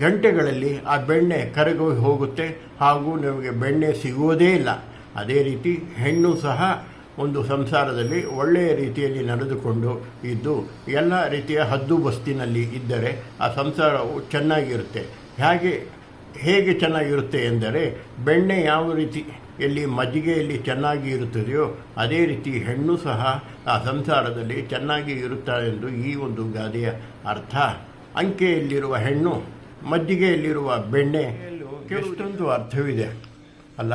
[SPEAKER 1] ಗಂಟೆಗಳಲ್ಲಿ ಆ ಬೆಣ್ಣೆ ಕರಗಿ ಹೋಗುತ್ತೆ ಹಾಗೂ ನಿಮಗೆ ಬೆಣ್ಣೆ ಸಿಗುವುದೇ ಇಲ್ಲ. ಅದೇ ರೀತಿ ಹೆಣ್ಣು ಸಹ ಒಂದು ಸಂಸಾರದಲ್ಲಿ ಒಳ್ಳೆಯ ರೀತಿಯಲ್ಲಿ ನಡೆದುಕೊಂಡು ಇದ್ದು ಎಲ್ಲ ರೀತಿಯ ಹದ್ದು ಬಸ್ತಿನಲ್ಲಿ ಇದ್ದರೆ ಆ ಸಂಸಾರವು ಚೆನ್ನಾಗಿರುತ್ತೆ. ಹಾಗೆ ಹೇಗೆ ಚೆನ್ನಾಗಿರುತ್ತೆ ಎಂದರೆ ಬೆಣ್ಣೆ ಯಾವ ರೀತಿ ಎಲ್ಲಿ ಮಜ್ಜಿಗೆಯಲ್ಲಿ ಚೆನ್ನಾಗಿ ಇರುತ್ತದೆಯೋ ಅದೇ ರೀತಿ ಹೆಣ್ಣು ಸಹ ಆ ಸಂಸಾರದಲ್ಲಿ ಚೆನ್ನಾಗಿ ಇರುತ್ತಾಳೆ ಎಂದು ಈ ಒಂದು ಗಾದೆಯ ಅರ್ಥ. ಅಂಕೆಯಲ್ಲಿರುವ ಹೆಣ್ಣು ಮಜ್ಜಿಗೆಯಲ್ಲಿರುವ ಬೆಣ್ಣೆ ಎಷ್ಟೊಂದು ಅರ್ಥವಿದೆ. ಅಲ್ಲ?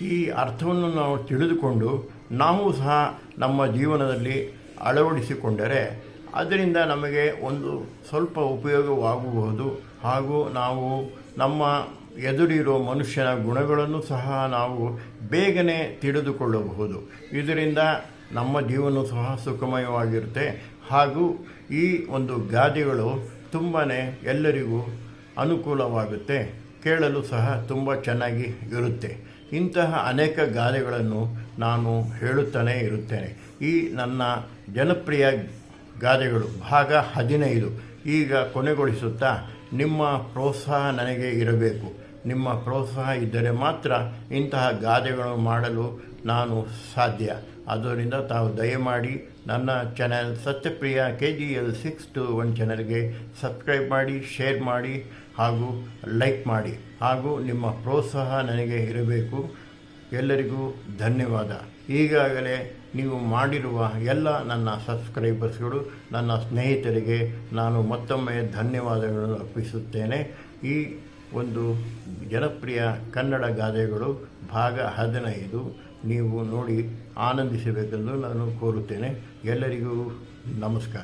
[SPEAKER 1] ಈ ಅರ್ಥವನ್ನು ನಾವು ತಿಳಿದುಕೊಂಡು ನಾವು ಸಹ ನಮ್ಮ ಜೀವನದಲ್ಲಿ ಅಳವಡಿಸಿಕೊಂಡರೆ ಅದರಿಂದ ನಮಗೆ ಒಂದು ಸ್ವಲ್ಪ ಉಪಯೋಗವಾಗಬಹುದು. ಹಾಗೂ ನಾವು ನಮ್ಮ ಎದುರಿರೋ ಮನುಷ್ಯನ ಗುಣಗಳನ್ನು ಸಹ ನಾವು ಬೇಗನೆ ತಿಳಿದುಕೊಳ್ಳಬಹುದು. ಇದರಿಂದ ನಮ್ಮ ಜೀವನ ಸಹ ಸುಖಮಯವಾಗಿರುತ್ತೆ. ಹಾಗೂ ಈ ಒಂದು ಗಾದೆಗಳು ತುಂಬಾ ಎಲ್ಲರಿಗೂ ಅನುಕೂಲವಾಗುತ್ತೆ. ಕೇಳಲು ಸಹ ತುಂಬ ಚೆನ್ನಾಗಿ ಇರುತ್ತೆ. ಇಂತಹ ಅನೇಕ ಗಾದೆಗಳನ್ನು ನಾನು ಹೇಳುತ್ತಲೇ ಇರುತ್ತೇನೆ. ಈ ನನ್ನ ಜನಪ್ರಿಯ ಗಾದೆಗಳು ಭಾಗ ಹದಿನೈದು. ಈಗ ಕೊನೆಗೊಳಿಸುತ್ತಾ, ನಿಮ್ಮ ಪ್ರೋತ್ಸಾಹ ನನಗೆ ಇರಬೇಕು. ನಿಮ್ಮ ಪ್ರೋತ್ಸಾಹ ಇದ್ದರೆ ಮಾತ್ರ ಇಂತಹ ಗಾದೆಗಳು ಮಾಡಲು ನಾನು ಸಾಧ್ಯ. ಅದರಿಂದ ತಾವು ದಯಮಾಡಿ ನನ್ನ channel Satyapriya K G L six two one ಚಾನೆಲ್ಗೆ ಸಬ್ಸ್ಕ್ರೈಬ್ ಮಾಡಿ, ಶೇರ್ ಮಾಡಿ. ಹಾಗೂ ಲೈಕ್ ಮಾಡಿ ಹಾಗೂ ನಿಮ್ಮ ಪ್ರೋತ್ಸಾಹ ನನಗೆ ಇರಬೇಕು. ಎಲ್ಲರಿಗೂ ಧನ್ಯವಾದ. ಈಗಾಗಲೇ ನೀವು ಮಾಡಿರುವ ಎಲ್ಲ ನನ್ನ ಸಬ್ಸ್ಕ್ರೈಬರ್ಸ್ಗಳು, ನನ್ನ ಸ್ನೇಹಿತರಿಗೆ ನಾನು ಮತ್ತೊಮ್ಮೆ ಧನ್ಯವಾದಗಳನ್ನು ಅರ್ಪಿಸುತ್ತೇನೆ. ಈ ಒಂದು ಜನಪ್ರಿಯ ಕನ್ನಡ ಗಾದೆಗಳು ಭಾಗ ಹದಿನೈದು. ನೀವು ನೋಡಿ ಆನಂದಿಸಬೇಕೆಂದು ನಾನು ಕೋರುತ್ತೇನೆ. ಎಲ್ಲರಿಗೂ ನಮಸ್ಕಾರ.